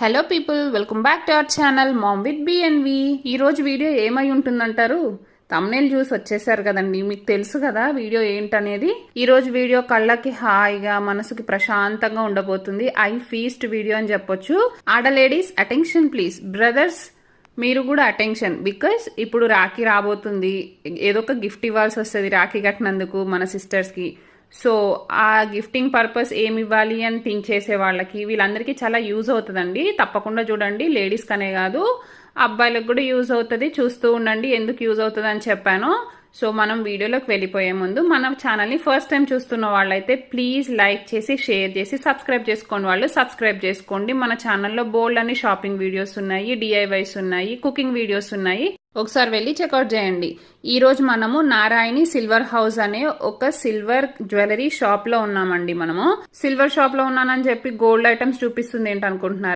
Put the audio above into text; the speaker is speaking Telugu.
Hello people welcome back to our channel mom with BNV ఈ రోజు వీడియో ఏమై ఉంటుందంటారు? తమ్నేల్ చూసి వచ్చేసారు కదండి. మీకు తెలుసు కదా వీడియో ఏంటనేది? ఈరోజు వీడియో కళ్ళకి హాయిగా మనసుకి ప్రశాంతంగా ఉండబోతుంది. ఐ ఫీస్ట్ వీడియో అని చెప్పొచ్చు. ఆడ లేడీస్ అటెన్షన్ ప్లీజ్. బ్రదర్స్ మీరు కూడా అటెన్షన్. బికాస్ ఇప్పుడు రాఖీ రాబోతుంది. ఏదో ఒక గిఫ్ట్ ఇవ్వాల్సి వస్తుంది రాఖీ కట్టినందుకు మన సిస్టర్స్కి సో ఆ గిఫ్టింగ్ పర్పస్ ఏమి ఇవ్వాలి అని థింక్ చేసే వాళ్ళకి వీళ్ళందరికీ చాలా యూజ్ అవుతుందండి. తప్పకుండా చూడండి. లేడీస్ కనే కాదు. అబ్బాయిలకు కూడా యూజ్ అవుతుంది. చూస్తూ ఉండండి. ఎందుకు యూజ్ అవుతుంది అని చెప్పాను. సో మనం వీడియోలోకి వెళ్ళిపోయే ముందు మన ఛానల్ని ఫస్ట్ టైం చూస్తున్న వాళ్ళైతే ప్లీజ్ లైక్ చేసి షేర్ చేసి సబ్స్క్రైబ్ చేసుకోండి. వాళ్ళు సబ్స్క్రైబ్ చేసుకోండి. మన ఛానల్లో బోల్డ్ అని షాపింగ్ వీడియోస్ ఉన్నాయి డిఐవైస్ ఉన్నాయి కుకింగ్ వీడియోస్ ఉన్నాయి. ఒకసారి వెళ్ళి చెక్అవుట్ చేయండి. ఈ రోజు మనము నారాయణి సిల్వర్ హౌస్ అనే ఒక సిల్వర్ జ్యువెలరీ షాప్లో ఉన్నామండి మనము. సిల్వర్ షాప్లో ఉన్నానని చెప్పి గోల్డ్ ఐటమ్స్ చూపిస్తుంది ఏంటనుకుంటున్నారు?